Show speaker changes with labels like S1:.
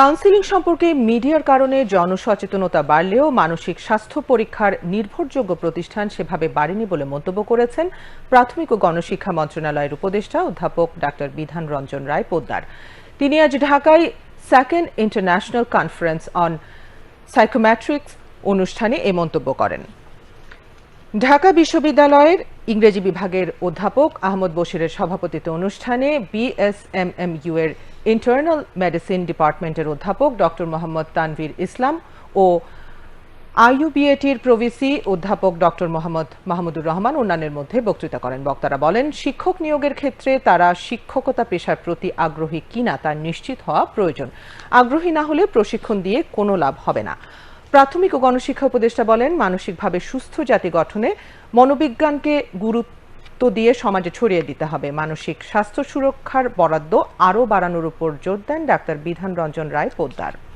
S1: counselling সম্পর্কে মিডিয়ার কারণে জনসচেতনতা বাড়লেও মানসিক স্বাস্থ্য পরীক্ষার নির্ভরযোগ্য প্রতিষ্ঠান সেভাবে বাড়েনি বলে মন্তব্য করেছেন প্রাথমিক ও গণশিক্ষা মন্ত্রণালয়ের উপদেষ্টা অধ্যাপক ডাক্তার বিধান রঞ্জন রায় পোদ্দার তিনি আজ ঢাকায় second international conference on psychometrics অনুষ্ঠানে এ মন্তব্য করেন ঢাকা বিশ্ববিদ্যালয়ের ইংরেজি বিভাগের অধ্যাপক আহমদ বশিরের সভাপতিত্বে অনুষ্ঠানে বিএসএমএমইউ এর ইন্টারনাল মেডিসিন ডিপার্টমেন্টের অধ্যাপক ডক্টর মোহাম্মদ তানভীর ইসলাম ও আইইউবিএটির প্রভিসি অধ্যাপক ডক্টর মোহাম্মদ মাহমুদুর রহমান অন্যান্যের মধ্যে বক্তৃতা করেন বক্তারা বলেন শিক্ষক নিয়োগের ক্ষেত্রে তারা শিক্ষকতা পেশার প্রতি আগ্রহী কিনা তা নিশ্চিত হওয়া প্রয়োজন আগ্রহী না হলে প্রশিক্ষণ দিয়ে কোনো লাভ হবে না প্রাথমিক ও গণশিক্ষা উপদেষ্টা বলেন মানসিকভাবে সুস্থ জাতি গঠনে মনোবিজ্ঞানকে গুরুত্ব দিয়ে সমাজে ছড়িয়ে দিতে হবে মানসিক স্বাস্থ্য সুরক্ষার বরাদ্দ আরও বাড়ানোর উপর জোর দেন ডাক্তার বিধান রঞ্জন রায় পোদ্দার